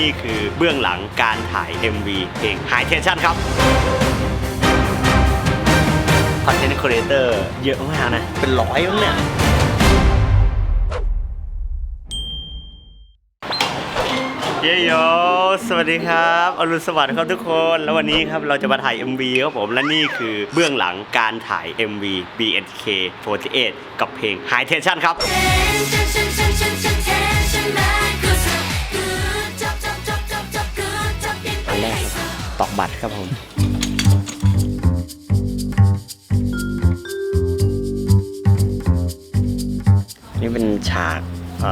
นี่คือเบื้องหลังการถ่าย MV เพลง High Tension ครับคอนเทนต์ครีเอเตอร์เยอะมากนะ เป็นร้อยมั้งเนี่ยเยโยสวัสดีครับอรุณสวัสดิ์ครับทุกคน แล้ววันนี้ครับเราจะมาถ่าย MV ครับผม และนี่คือเบื้องหลังการถ่าย MV BNK48 กับเพลง High Tension ครับ ตอกบัตรครับผมนี่เป็นฉากอ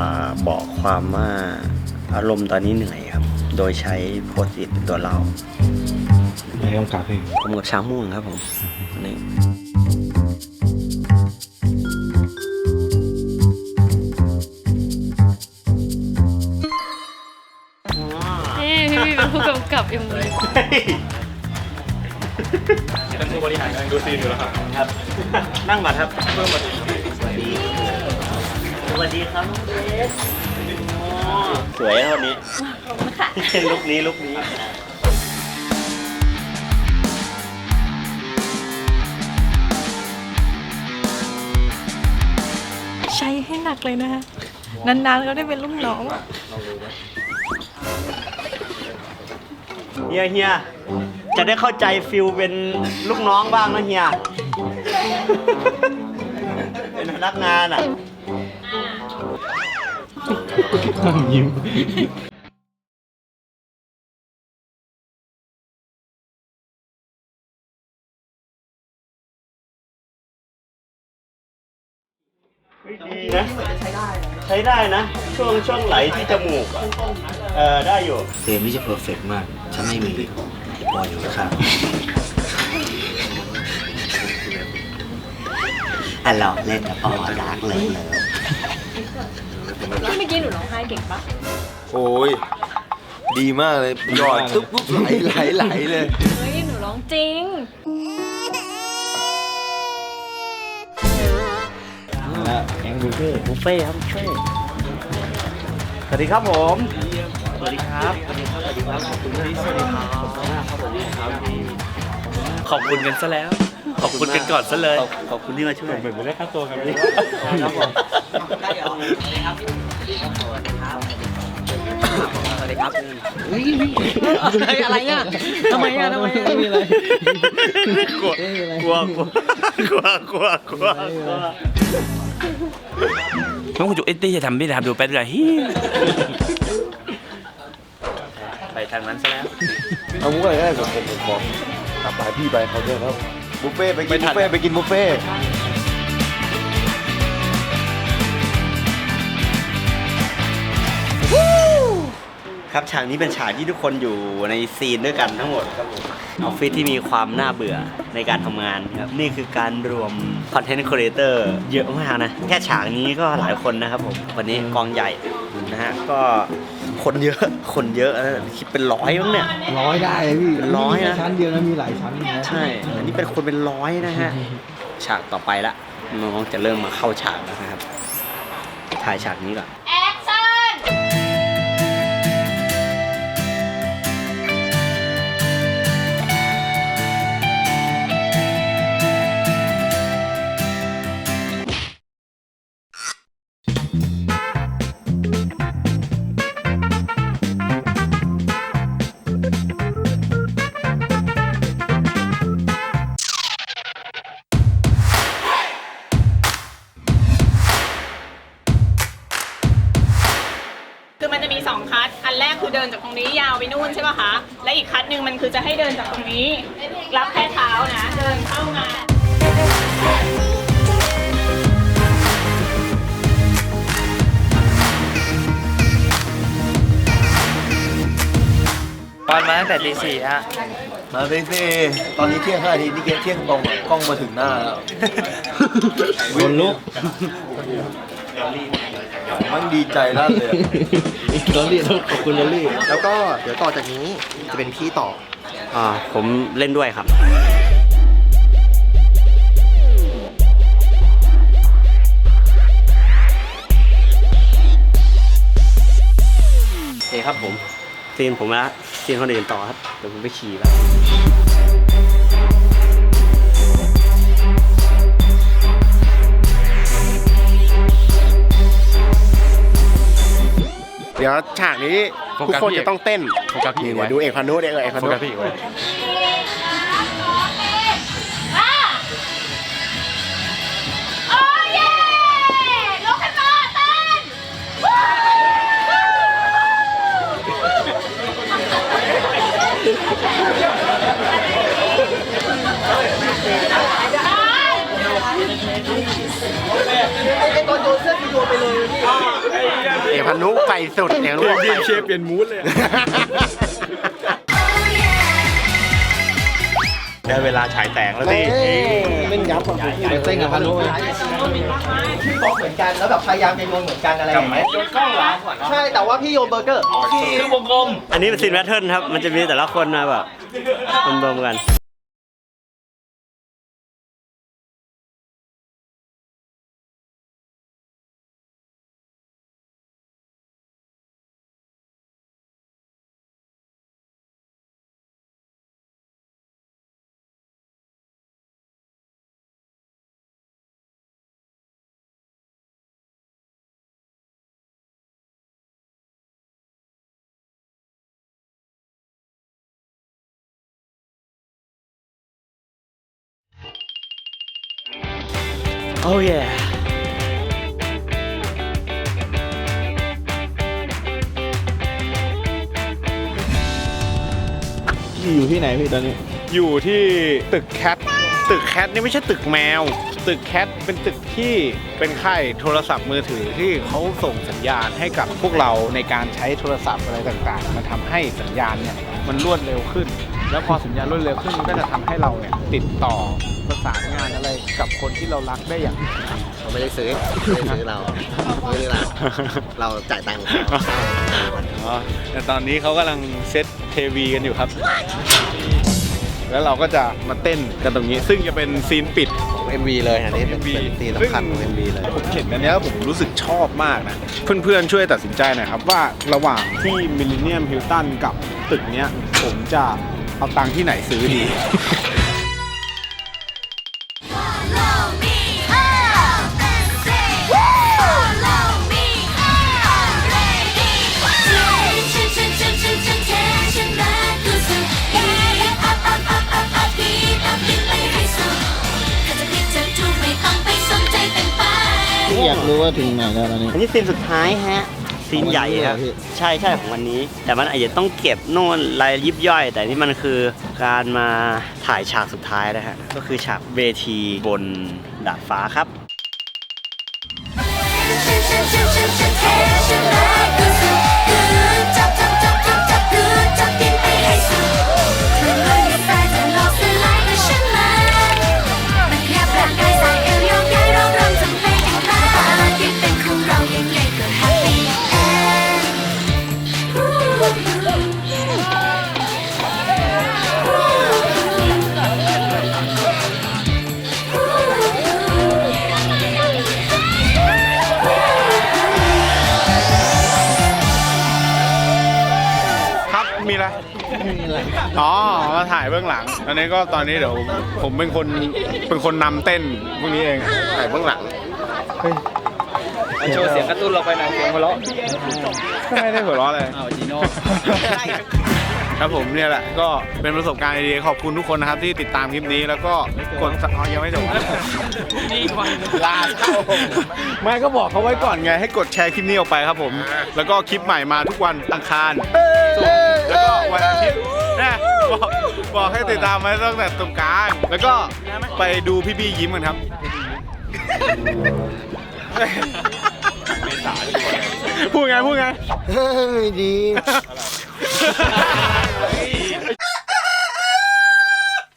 บอกความว่าอารมณ์ตอนนี้เหนื่อยครับ โดยใช้โพสต์อิทเป็นตัวเราไม่ต้องกลับเลงผมกับช้างม่วงครับผม ท่านผู้บริหารงานดูซีนอยู่แล้วครับ ครับ นั่งก่อนครับเพิ่มมาสวัสดีสวัสดีครับน้องเบสอ๋อสวยนะวันนี้ลุกนี้ลุกนี้ใช้ให้หนักเลยนะคะนานๆก็ได้เป็นลูกน้อง เฮียเฮียจะได้เข้าใจฟิลเป็นลูกน้องบ้างนะเฮีย เป็นพนักงานอะนั่งยิ้มดีนะ ใช้ได้นะ ช่วงช่วงไหลที่จมูกอะเออได้อยู่เพลงนี้จะเพอร์เฟกมากถ้าไม่มีบอยอยู่ข้างอะเราเล่นกับปอรักเลยเลยเมื่อกี้หนูร้องไห้เก่งปะโอ้ย ดีมากเลยหยอดตุ๊บปุ๊บไหลไหลไหลเลย เฮ้ยหนูร้องจริง แองดูเฟ่บุฟเฟ่ต์ครับบุฟเฟ่ต์สวัสดีครับผม สวัสดีครับ สวัสดีครับ สวัสดีครับขอบคุณมากสวัสดีครับขอบคุณมากครับสวัสดีครับขอบคุณกันซะแล้ว ขอบคุณกันก่อนซะเลย ขอบคุณที่มาช่วยเหมือนไม่ได้ค่าตัวกันพี่ครับผมอะไรอะทำไมอะทำไมอะมีอะไรกลัวกลัวกลัวกลัวกลัวกลัว น้องคุณจุเอ็นตี้จะทำไม่ได้ทำดูแป๊บเดียวฮิไปทางนั้นซะแล้ว เอามุกอะไรก็ได้ผมผมผมบอกกลับไปพี่ไปเขาด้วยครับบุฟเฟ่ต์ไปกินบุฟเฟ่ต์ไปกินบุฟเฟ่ต์ ครับฉากนี้เป็นฉากที่ทุกคนอยู่ในซีนด้วยกันทั้งหมดครับผมออฟฟิศที่มีความน่าเบื่อในการทำงานครับนี่คือการรวมคอนเทนต์ครีเอเตอร์เยอะมากนะ แค่ฉากนี้ก็หลายคนนะครับผมวันนี้กองใหญ่นะฮะก็คนเยอะคนเยอะนะคิดเป็นร้อยมั้งเนี่ยร้อยได้เลยพี่เป็นร้อยนะไม่ใช่ชั้นเดียวนะมีหลายชั้นนะใช่อันนี้เป็นคนเป็นร้อยนะฮะฉากต่อไปละน้องจะเริ่มมาเข้าฉากแล้วนะครับถ่ายฉากนี้ก่อน ไปนู่นใช่ป่ะคะ และอีกคัดหนึ่งมันคือจะให้เดินจากตรงนี้ รับแค่เท้านะ เดินเข้ามาตอนมาตั้งแต่ตีสี่ฮะ มาเฟ่เฟ่ตอนนี้เที่ยงห้านาทีนี่เกเที่ยงตรงอะกล้องมาถึงหน้าแล้ว คนลุก มันดีใจลั่นเลยอะลอรี่ต้องขอบคุณลอรี่แล้วก็เดี๋ยวต่อจากนี้จะเป็นพี่ต่ออ่าผมเล่นด้วยครับโอเคครับผมซีนผมละซีนคนอื่นต่อครับเดี๋ยวผมไปขี่แล้ว เดี๋ยวฉากนี้ทุกคนจะต้องเต้นโฟกัสพี่นี่ไว้ เดี๋ยวดูเอกพานุเดี๋ยวเอกพาโฟนุ กัสพี่ไว้ เอกพานุไปสุดเอกพานุบอกไปเชฟเปลี่ยนมูดเลย ได้เวลาฉายแสงแล้วพี่เล่นยับอะเต้นกับพานุเหมือนกันแล้วแบบพยายามจะโยนเหมือนกันอะไรอย่างเงี้ยใช่แต่ว่าพี่โยนเบอร์เกอร์คือวงกลมอันนี้เป็นซีนแพทเทิร์นครับ มันจะมีแต่ละคนมาแบบรวมๆกัน โอ้ยอยู่ที่ไหนพี่ตอนนี้ อยู่ที่ตึกแคท ตึกแคทนี่ไม่ใช่ตึกแมว ตึกแคทเป็นตึกที่เป็นค่ายโทรศัพท์มือถือที่เขาส่งสัญญาณให้กับพวกเราในการใช้โทรศัพท์อะไรต่างๆ มันทำให้สัญญาณเนี่ยมันรวดเร็วขึ้น แล้วพอสัญญาณรวดเร็วขึ้นมันก็จะทำให้เราเนี่ยติดต่อประสานงานอะไรกับคนที่เรารักได้อย่าง เขาไม่ได้ซื้อไม่ได้ซื้อเราไม่ได้เราเราจ่ายตังค์เขาอ๋อแต่ตอนนี้เขากำลังเซตเทวีกันอยู่ครับ แล้วเราก็จะมาเต้นกันตรงนี้ ซึ่งจะเป็นซีนปิด MV เลยอันนี้เป็น MV เป็นตีนสำคัญของ MV เลย ผมเห็นอันเนี้ยแล้วผมรู้สึกชอบมากนะ เพื่อนๆช่วยตัดสินใจหน่อยครับ ว่าระหว่างที่มิลเลนเนียมฮิลตันกับตึกเนี้ยผมจะ เอาตังค์ที่ไหนซื้อดีถ้าจะผิดจะถูกไม่ต้องไปสนใจเป็นไปอยากรู้ว่าถึงไหนแล้วตอนนี้ อันนี้ซีนสุดท้ายฮะ ซีนใหญ่ครับของวันนี้เหรอพี่ใช่ใช่ของวันนี้ แต่มันอาจจะต้องเก็บโน่นรายยิบย่อย แต่นี่มันคือการมาถ่ายฉากสุดท้ายนะฮะ ก็คือฉากเวทีบนดาดฟ้าครับฉันฉันฉันฉันฉันแทนฉันมากูสุด Good จั มีอะไรอ๋อมาถ่ายเบื้องหลัง อันนี้ก็ตอนนี้เดี๋ยวผมเป็นคนเป็นคนนำเต้นพวกนี้เองถ่ายเบื้องหลังโชว์เสียงกระตุ้นเราไปหน่อยเสียงหัวเราะ ไม่ได้หัวเราะเลย อ้าวจีโน่ ครับผมเนี่ยแหละก็เป็นประสบการณ์ดีๆขอบคุณทุกคนนะครับที่ติดตามคลิปนี้แล้วก็กดอ๋อยังไม่จบนี่ก่อนลาเช่าไม่ก็บอกเขาไว้ก่อนไงให้กดแชร์คลิปนี้ออกไปครับผม แล้วก็คลิปใหม่มาทุกวันอังคารศุกร์แล้วก็วันอาทิตย์นะบอกบอกให้ติดตามมาตั้งแต่ตรงกลางแล้วก็ไปดูพี่บี้ยิ้มกันครับพูดไงพูดไง ไม่ดี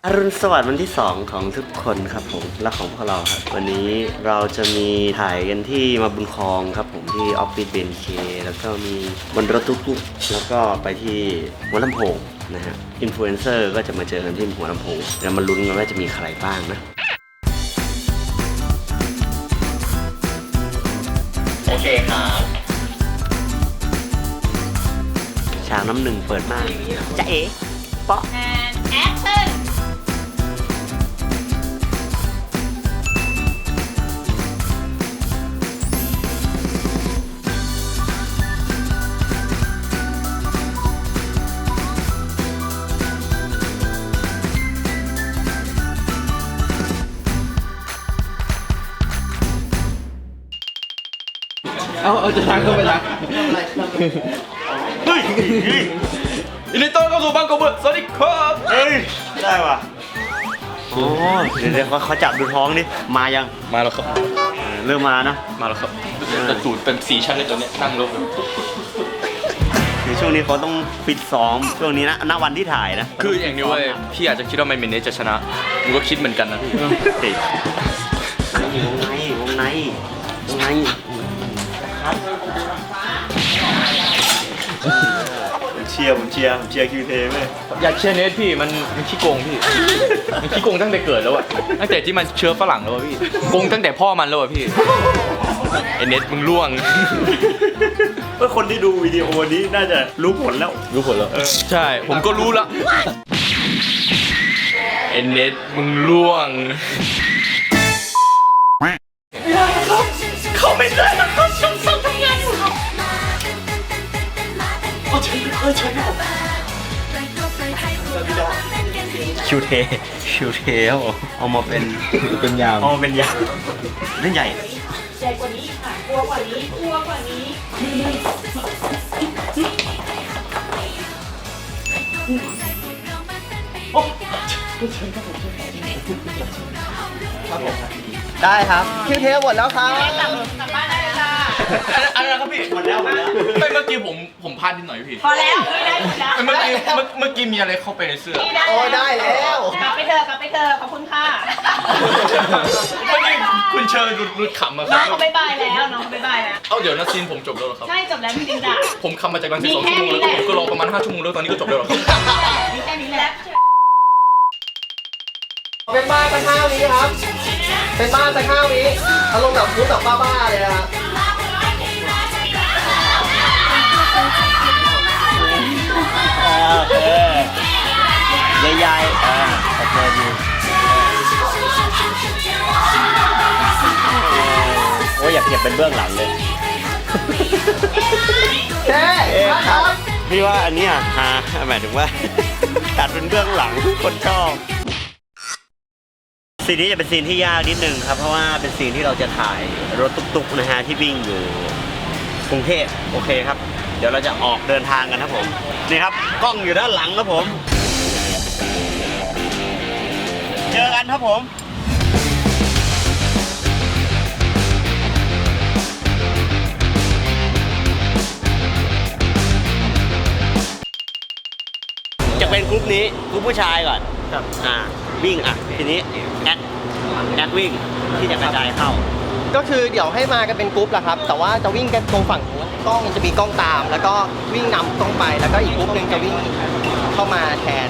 อรุณสวัสดิ์วันที่ 2 ของทุกคนครับผมและของพวกเราครับ วันนี้เราจะมีถ่ายกันที่มาบุญคลองครับผมที่ออฟฟิศเบนเคแล้วก็มีบนรถตุ๊กๆแล้วก็ไปที่หัวลำโพงนะฮะอินฟลูเอนเซอร์ก็จะมาเจอกันที่หัวลำโพงเรามาลุ้นกันว่าจะมีใครบ้างนะโอเคครับฉฉากน้ำหนึ่งเปิดมากจะเอ๋เปาะ and action เอาเอาจะทางเข้าไปละเฮ้ยเฮ้ยยินดีต้อนรับเข้าสู่บางกอกเบิร์ดสวัสดีครับเฮ้ยได้ว่ะโอ้เดี๋ยวเดี๋ยวเขาเขาจับดูท้องดิมายังมาแล้วครับเออเริ่มมานะมาแล้วครับแต่สูตรเป็นสีชั้นเลยตัวเนี้ยนั่งลงคือช่วงนี้เขาต้องฟิตซ้อมช่วงนี้นะณวันที่ถ่ายนะคืออย่างนี้เว้ยพี่อาจจะคิดว่าแมนเมเนสจะชนะมึงก็คิดเหมือนกันนะพี่ติดว ชียร์ผมเชียร์ผมเชียร์คิวเทเว้ยอย่าเชียร์เนสพี่มันมันขี้โกงพี่ มันขี้โกงตั้งแต่เกิดแล้วอะตั้งแต่ที่มันเชื้อฝรั่งแล้วอะพี่โกงตั้งแต่พ่อมันแล้วอะพี่ไอเนสมึงล่วงเพื่อคนที่ดูวิดีโอนี้น่าจะรู้ผลแล้ว รู้ผลแล้วใช่ ผมก็รู้แล้วไอเนสมึงล่วง เขาไม่ได้ คิวเทคิวเทครับผมเอามาเป็นเป็นยาวเอามาเป็นยาเล่นใหญ่ใหญ่กว่านี้อีกค่ะกลัวกว่านี้กลัวกว่านี้ได้ครับคิวเทหมดแล้วครับกลับกลับบ้านได้เลยค่ะ อะไรนะครับพี่หมดแล้วหมดแล้วไม่เมื่อกี้ผมผมพลาดนิดหน่อยพี่พอแล้วไม่ได้หมดแล้วเมื่อกี้เมื่อเมื่อกี้มีอะไรเข้าไปในเสื้อ นี่ได้โอ้ได้แล้วกลับไปเถอะกลับไปเถอะขอบคุณค่ะเมื่อกี้คุณเชิญรุดรุดขำมาคน้รัองบเขาบายบายแล้วน้องเขาบายบายแล้ว เอาเดี๋ยวนะซีนผมจบแล้วเหรอครับ ใช่จบแล้วจริงๆจ้ะ ผมคำมาจากรังสิตสองชั่วโมงแล้วก็ผมก็รอประมาณ5ชั่วโมงแล้วตอนนี้ก็จบแล้วเหรอครับ มีแค่นี้แหละ เป็นบ้านสักห้าวิครับ เป็นบ้านสักห้าวิอารมณ์แบบพูดแบบบ้าๆเลยนะครั โอเคใหญ่ๆอ่าโอเคดีโอ้ยอยากเก็บเป็นเบื้องหลังเลยเท่ครับพี่ว่าอันเนี้ยฮาหมายถึงว่า ตัดเป็นเบื้องหลังคนชอบซีนนี้จะเป็นซีนที่ยากนิดนึงครับ เพราะว่าเป็นซีนที่เราจะถ่ายรถตุ๊กๆนะฮะที่วิ่งอยู่กรุงเทพโอเคครับ เดี๋ยวเราจะออกเดินทางกันครับผม นี่ครับกล้องอยู่ด้านหลังครับผม เจอกันครับผมจะเป็นกรุ๊ปนี้กรุ๊ปผู้ชายก่อนครับอ่าวิ่งอะทีนี้แอดแอดวิ่งที่จะกระจายเข้า ก็คือเดี๋ยวให้มากันเป็นกรุ๊ปแหละครับ แต่ว่าจะวิ่งกันตรงฝั่งนู้น กล้องจะมีกล้องตาม แล้วก็วิ่งนำกล้องไป แล้วก็อีกกรุ๊ปหนึ่งจะวิ่งเข้ามาแทน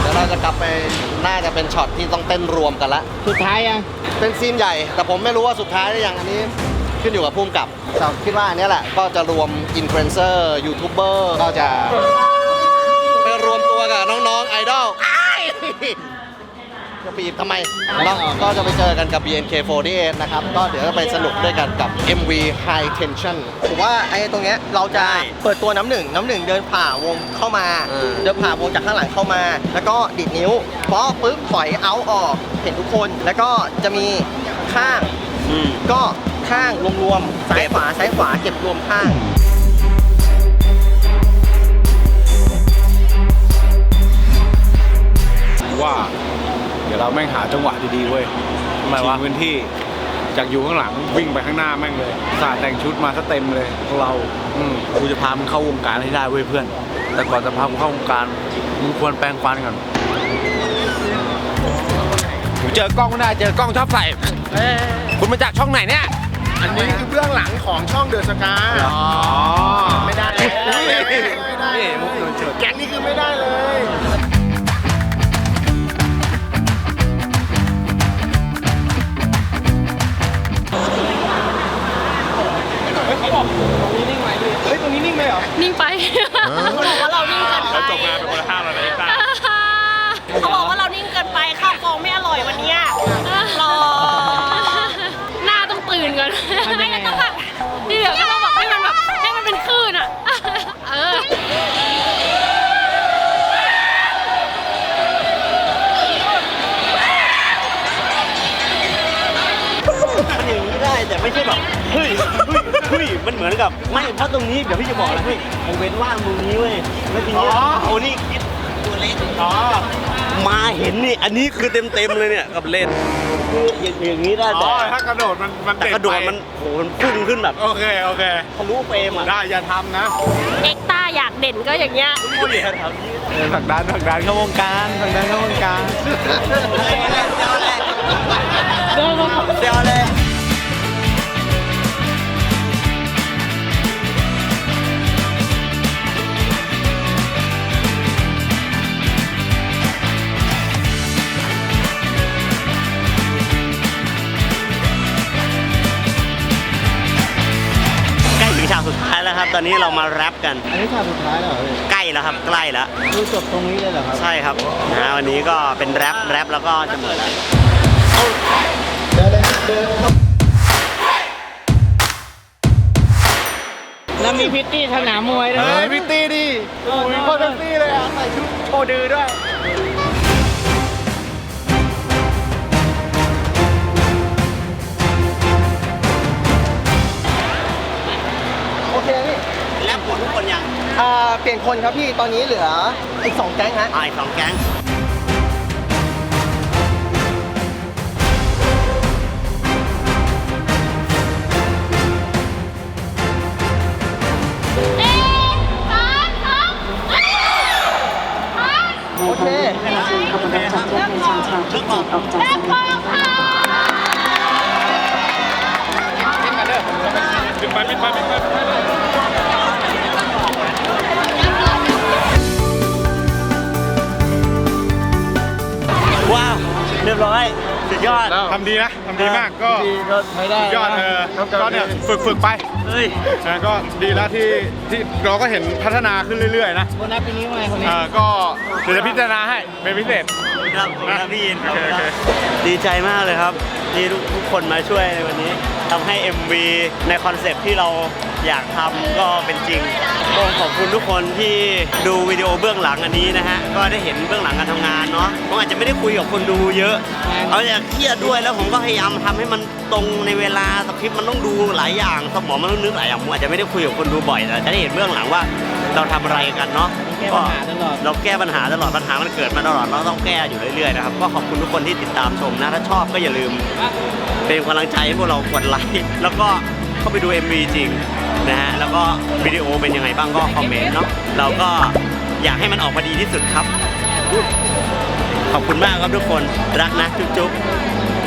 เดี๋ยวเราจะกลับไปน่าจะเป็นช็อตที่ต้องเต้นรวมกันละ สุดท้ายอะ เป็นซีนใหญ่ แต่ผมไม่รู้ว่าสุดท้ายหรือยังอันนี้ ขึ้นอยู่กับภูมิกับ แต่คิดว่าอันเนี้ยแหละก็จะรวมอินฟลูเอนเซอร์ยูทูบเบอร์ก็จะไปรวมตัวกับน้องๆไอดอลจะปีบทำไมเนาะก็จะไปเจอกันกับ BNK48 นะครับ ก็เดี๋ยวจะไปสนุกด้วยกันกับ MV High Tension ผมว่าไอ้ตรงเนี้ยเราจะเปิดตัวน้ำหนึ่งน้ำหนึ่งเดินผ่าวงเข้ามาเออเดินผ่าวงจากข้างหลังเข้ามา แล้วก็ดิดนิ้วเพราะปึ๊บปล่อยเอาออกเห็นทุกคน แล้วก็จะมีข้างอืมก็ ข้างรวมๆซ้ายขวาซ้ายขวาเก็บรวมข้างว่า เดี๋ยวเราแม่งหาจังหวะดีๆเว้ยทำไมวะ ชิงพื้นที่จากอยู่ข้างหลังวิ่งไปข้างหน้าแม่งเลยสาดแต่งชุดมาซะเต็มเลยพวกเราอืมกูจะพามึงเข้าวงการให้ได้เว้ยเพื่อน แต่ก่อนจะพามึงเข้าวงการมึงควรแปรงฟันก่อนกูเจอกล้องไม่ได้เจอกล้องชอบใส่คุณมาจากช่องไหนเนี่ย อันนี้คือเบื้องหลังของช่องเดอะสกาอ๋อไม่ได้เลยไม่ได้เลแก๊งนี้คือไม่ได้เลยเขาบอกตรงนี้นิ่งไหมเฮ้ยตรงนี้นิ่งไหมเหรอ นิ่งไปเขาบอกว่าเรานิ่งเกินไปเขจบงานเป็นคนละห้าร้อยเลยเขาบอกว่าเรานิ่งเกินไปข้าวกองไม่อร่อยวันเนี้ย ได้แต่ไม่ใช่แบบเฮ้ยเฮ้ยเฮ้ยมันเหมือนกับไม่เพราะตรงนี้เดี๋ยวพี่จะบอกแล้วเฮ้ยผมเว้นว่างตรงนี้เว้ยแล้วทีนี้เอานี่ตัวเล็กอ๋อมาเห็นนี่อันนี้คือเต็มเต็มๆเลยเนี่ยกับเลนคืออย่างอย่างนี้ได้อ๋แต่อถ้ากระโดดมันมันแต่เด็กระโดดมันโหมันพุ่งขึ้นแบบโอเคโอเคทะลุเฟรมอะได้อย่าทำนะเอ็กต้าอยากเด่นก็อย่างเงี้ยโอ้ยแถวนี้ผลักดันผลักดันเข้าวงการผลักดันเข้าวงการเดี๋ยวเลย ตอนนี้เรามาแรปกัน อันนี้ฉากสุดท้ายแล้วเหรอพี่ใกล้แล้วครับใกล้แล้ว ดูจบตรงนี้เลยเหรอครับ ใช่ครับนะวันนี้ก็เป็นแรปแรปแล้วก็จะหมดแล้วแล้วมีพิตตี้สนามมวยด้วย เฮ้ยพี่ตีดิโอ้ยโคตรพี่ตีเลยอะใส่ชุดโชว์ดือด้วย หมดทุกคนยังอ่าเปลี่ยนคนครับพี่ตอนนี้เหลืออีกสองแก๊งฮะอ่าอีกสองแก๊งโอเคปิดไปปิดไปปิดไปปิดไป เรียบร้อยสุดยอด ทำดีนะทำดีมากก็ไม่ได้สุดยอดเออก็เนี่ยฝึกฝึกไปเฮ้ยนะก็ดีแล้วที่ที่เราก็เห็นพัฒนาขึ้นเรื่อยๆนะโบนัสปีนี้มาคนนี้ เออก็เดี๋ยวจะพิจารณาให้เป็นพิเศษ ครับผมครับพี่อินโอเคโอเคดีใจมากเลยครับที่ทุกทุกคนมาช่วยในวันนี้ทำให้ MV ในคอนเซปต์ที่เราอยากทำก็เป็นจริงก็ขอบคุณทุกคนที่ดูวิดีโอเบื้องหลังอันนี้นะฮะก็ได้เห็นเบื้องหลังการทำงานเนาะผมอาจจะไม่ได้คุยกับคนดูเยอะเอาอยาเครียดด้วยแล้วผมก็พยายามทำให้มันตรงในเวลาสคริปต์มันต้องดูหลายอย่างสมองมันต้องนึกหลายอย่างผมอาจจะไม่ได้คุยกับคนดูบ่อยแต่จะได้เห็นเบื้องหลังว่าเราทำอะไรกันเนาะ แก้ปัญหาตลอด เราแก้ปัญหาตลอดปัญหามันเกิดมาตลอดเราต้องแก้อยู่เรื่อยๆนะครับก็ขอบคุณทุกคนที่ติดตามชมนะถ้าชอบก็อย่าลืม เป็นกำลังใจให้พวกเรากดไลค์แล้วก็เข้าไปดู MV จริงนะฮะแล้วก็วิดีโอเป็นยังไงบ้างก็คอมเมนต์เนาะเราก็อยากให้มันออกมาดีที่สุดครับ ขอบคุณมากครับทุกคนรักนะจุ๊บๆ